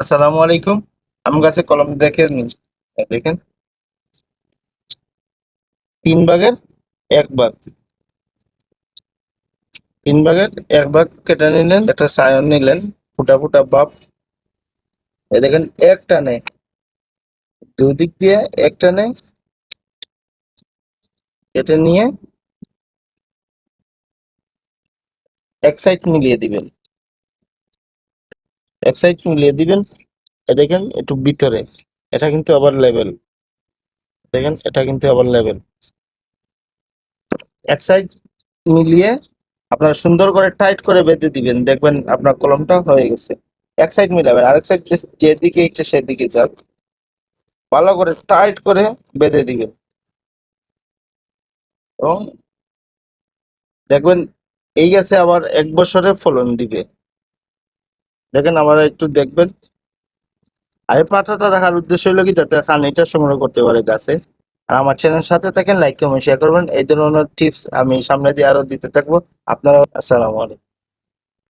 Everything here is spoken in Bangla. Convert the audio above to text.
আসসালামু আলাইকুম। আম গাছে কলম দেখেন দেখেন। তিন ভাগের এক ভাগ। তিন ভাগের এক ভাগ কেটে নিলেন, একটা সায়ন নিলেন, ফুটা ফুটা বাপ। এই দেখেন এক টানে দুদিক দিয়ে এক টানে কেটে নিয়ে এক সাইড মিলিয়ে দিবেন। এক সাইড মিলিয়ে দিবেন। দেখেন একটু ভিতরে, এটা কিন্তু আবার লেভেল দেখেন, এটা কিন্তু আবার লেভেল এক সাইড মিলিয়ে আপনার সুন্দর করে টাইট করে বেঁধে দিবেন। দেখবেন আপনার কলমটা হয়ে গেছে। এক সাইড মিলাবেন, আরেক সাইড যেদিকে ইচ্ছে সেদিকে যাক। ভালো করে টাইট করে বেঁধে দিবেন। এবং দেখবেন এই গাছে আবার এক বছরে ফলন দিবে। দেখেন আমরা একটু দেখবেন। আর এই পাতাটা রাখার উদ্দেশ্য হলো কি? যাতে কানিটা সংগ্রহ করতে পারে গাছে। আর আমার চ্যানেল সাথে থাকেন লাইক কমেন্ট শেয়ার করবেন। এই ধরনের টিপস আমি সামনে দিয়ে আরও দিতে থাকব। আপনারা আসসালামু আলাইকুম।